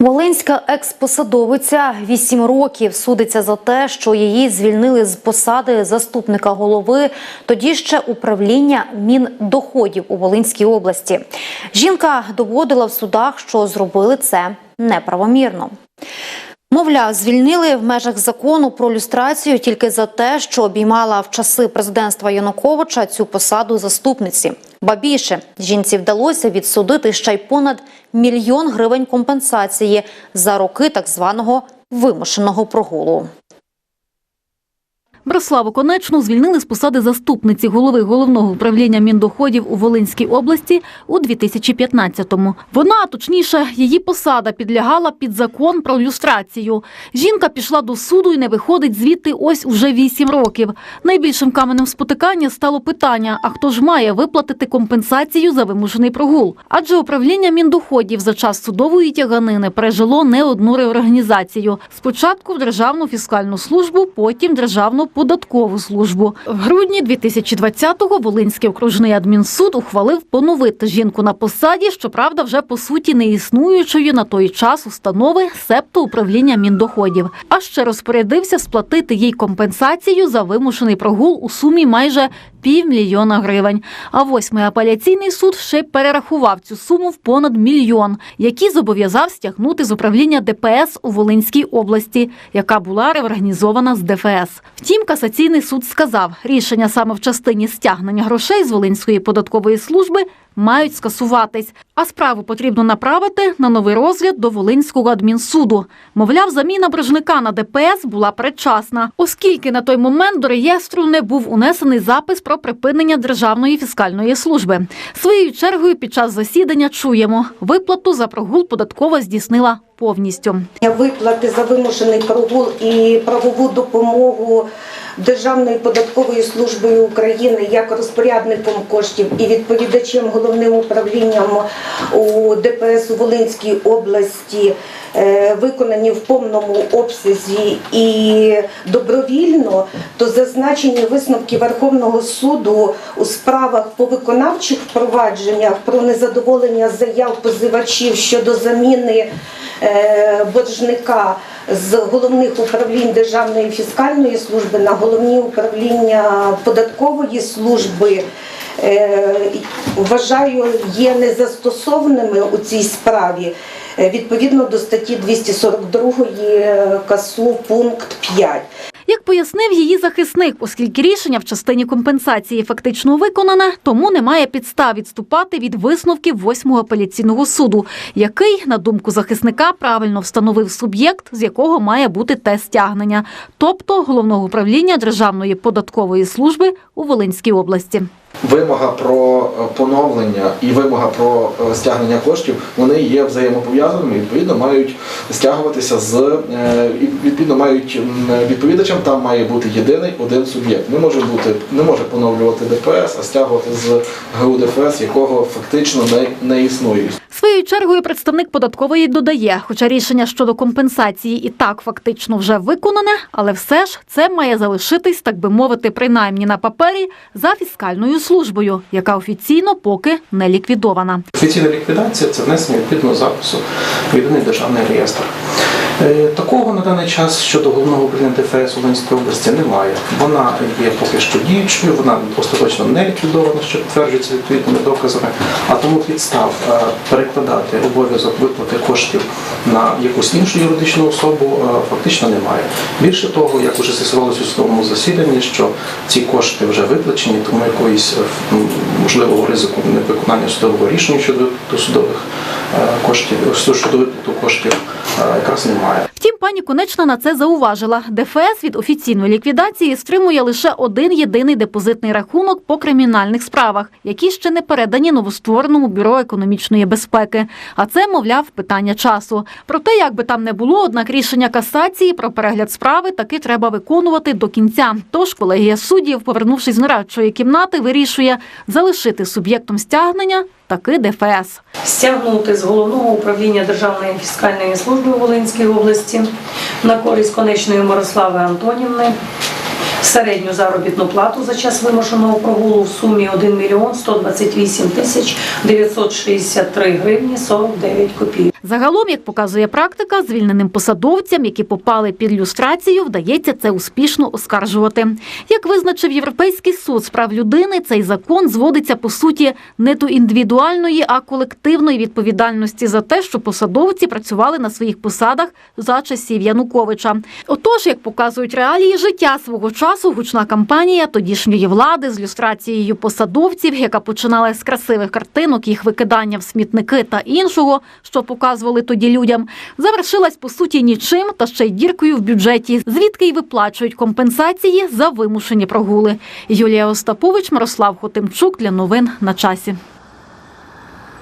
Волинська експосадовиця 8 років судиться за те, що її звільнили з посади заступника голови тоді ще управління Міндоходів у Волинській області. Жінка доводила в судах, що зробили це неправомірно. Мовляв, звільнили в межах закону про люстрацію тільки за те, що обіймала в часи президентства Януковича цю посаду заступниці. Ба більше жінці вдалося відсудити ще й понад мільйон гривень компенсації за роки так званого вимушеного прогулу. Браславу Конечну звільнили з посади заступниці голови головного управління міндоходів у Волинській області у 2015-му. Вона, точніше, її посада підлягала під закон про люстрацію. Жінка пішла до суду і не виходить звідти ось уже вісім років. Найбільшим каменем спотикання стало питання: а хто ж має виплатити компенсацію за вимушений прогул? Адже управління міндоходів за час судової тяганини пережило не одну реорганізацію. Спочатку в Державну фіскальну службу, потім Державну податкову службу. В грудні 2020-го Волинський окружний адмінсуд ухвалив поновити жінку на посаді, щоправда, вже по суті не існуючої на той час установи септо управління міндоходів. А ще розпорядився сплатити їй компенсацію за вимушений прогул у сумі майже півмільйона гривень. А восьмий апеляційний суд ще перерахував цю суму в понад мільйон, який зобов'язав стягнути з управління ДПС у Волинській області, яка була реорганізована з ДФС. Втім, касаційний суд сказав, рішення саме в частині стягнення грошей з Волинської податкової служби мають скасуватись, а справу потрібно направити на новий розгляд до Волинського адмінсуду. Мовляв, заміна брижника на ДПС була передчасна, оскільки на той момент до реєстру не був унесений запис про припинення Державної фіскальної служби. Своєю чергою під час засідання чуємо, виплату за прогул податкова здійснила повністю. Виплати за вимушений прогул і правову допомогу Державної податкової служби України як розпорядником коштів і відповідачем головним управлінням у ДПС у Волинській області е, виконані в повному обсязі і добровільно, то зазначені висновки Верховного суду у справах по виконавчих впровадженнях про незадоволення заяв позивачів щодо заміни е, боржника з головних управлінь Державної фіскальної служби на головні управління податкової служби. е, Вважаю, є незастосованими у цій справі е, відповідно до статті 242 КАСУ пункт 5. Як пояснив її захисник, оскільки рішення в частині компенсації фактично виконане, тому немає підстав відступати від висновків восьмого апеляційного суду, який, на думку захисника, правильно встановив суб'єкт, з якого має бути те стягнення, тобто головного управління Державної податкової служби у Волинській області. Вимога про е, поновлення і вимога про е, стягнення коштів вони є взаємопов'язаними. Відповідно, мають стягуватися з е, відповідно мають відповідачем. Там має бути єдиний один суб'єкт. Не може бути, не може поновлювати ДПС, а стягувати з ГУ ДФС, якого фактично не, не існує. Своєю чергою представник податкової додає, хоча рішення щодо компенсації і так фактично вже виконане, але все ж це має залишитись, так би мовити, принаймні на папері за фіскальною службою, яка офіційно поки не ліквідована. Офіційна ліквідація це внесення відповідного запису в єдиний державний реєстр. Е, Такого на даний час щодо головного управління ДФС Волинської області немає. Вона є поки що діючою, вона остаточно не ліквідована, що підтверджується відповідними доказами, а тому підстав е, перекладати обов'язок виплати коштів на якусь іншу юридичну особу е, фактично немає. Більше того, як уже з'ясувалося у судовому засіданні, що ці кошти вже виплачені, тому якоїсь можливого ризику невиконання судового рішення щодо досудових е, коштів щодо виплату коштів е, якраз немає. Пані Конечна на це зауважила. ДФС від офіційної ліквідації стримує лише один єдиний депозитний рахунок по кримінальних справах, які ще не передані новоствореному бюро економічної безпеки. А це, мовляв, питання часу. Проте, як би там не було, однак рішення касації про перегляд справи таки треба виконувати до кінця. Тож колегія суддів, повернувшись з нарадчої кімнати, вирішує залишити суб'єктом стягнення таки ДФС. стягнути з головного управління Державної фіскальної служби Волинської області на користь конечної Мирослави Антонівни середню заробітну плату за час вимушеного прогулу в сумі 1 мільйон 128 тисяч 963 гривні 49 копійок. Загалом, як показує практика, звільненим посадовцям, які попали під люстрацію, вдається це успішно оскаржувати. Як визначив Європейський суд з прав людини, цей закон зводиться по суті не до індивідуальної, а колективної відповідальності за те, що посадовці працювали на своїх посадах за часів Януковича. Отож, як показують реалії життя свого часу, гучна кампанія тодішньої влади з люстрацією посадовців, яка починала з красивих картинок, їх викидання в смітники та іншого, що показували тоді людям, завершилась по суті нічим та ще й діркою в бюджеті, звідки й виплачують компенсації за вимушені прогули. Юлія Остапович, Мирослав Хотимчук для новин на часі.